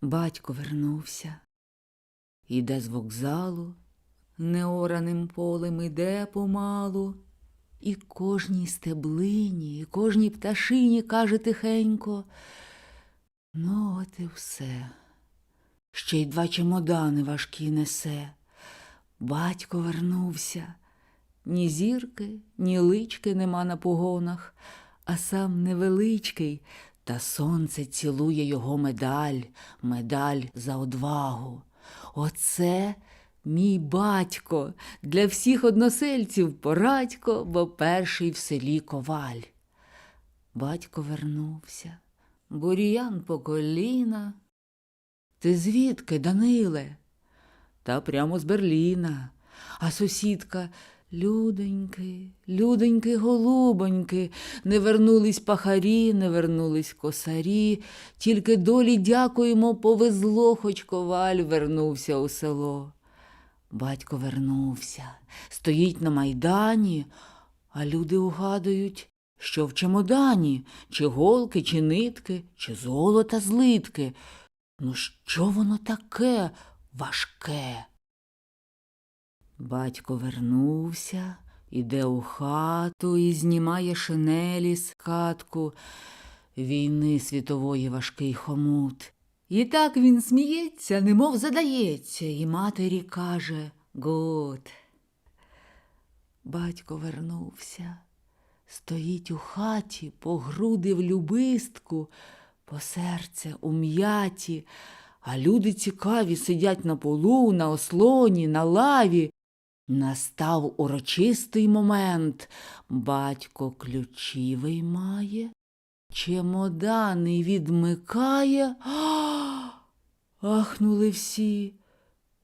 Батько вернувся. Іде з вокзалу, неораним полем іде помалу, і кожній стеблині, і кожній пташині каже тихенько. Ну, от і все. Ще й два чемодани важкі несе. Батько вернувся. Ні зірки, ні лички нема на погонах, а сам невеличкий, та сонце цілує його медаль, медаль за одвагу. Оце мій батько, для всіх односельців порадько, бо перший в селі коваль. Батько вернувся, бур'ян по коліна. Ти звідки, Даниле? Та прямо з Берліна. А сусідка Людоньки, людоньки, голубоньки, не вернулись пахарі, не вернулись косарі, тільки долі дякуємо, повезло, хоч коваль вернувся у село. Батько вернувся, стоїть на майдані, а люди угадують, що в чемодані, чи голки, чи нитки, чи золота злитки. Ну, що воно таке важке? Батько вернувся, іде у хату і знімає шинелі з катку війни світової важкий хомут. І так він сміється, немов задається, і матері каже Гуд. Батько вернувся, стоїть у хаті, по груди в любистку, по серце у м'яті, а люди цікаві сидять на полу, на ослоні, на лаві. Настав урочистий момент. Батько ключі виймає, чемодани відмикає. А! Ахнули всі.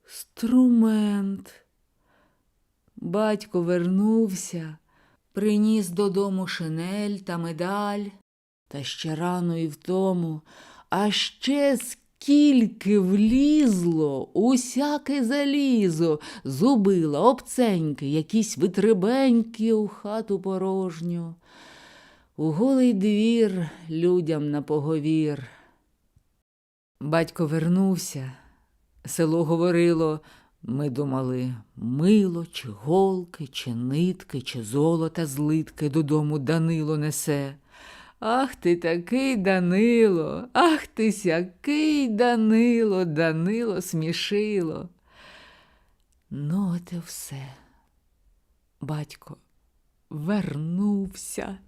Струмент. Батько вернувся, приніс додому шинель та медаль, та ще рано і втому, а ще скільки влізло, усяке залізо, зубила, обценьки, якісь витребеньки у хату порожню. У голий двір людям на поговір. Батько вернувся. Село говорило, ми думали, мило, чи голки, чи нитки, чи золота злитки додому Данило несе. Ах ти такий Данило, ах ти сякий Данило, Данило смішило. Ну, от і все. Батько вернувся.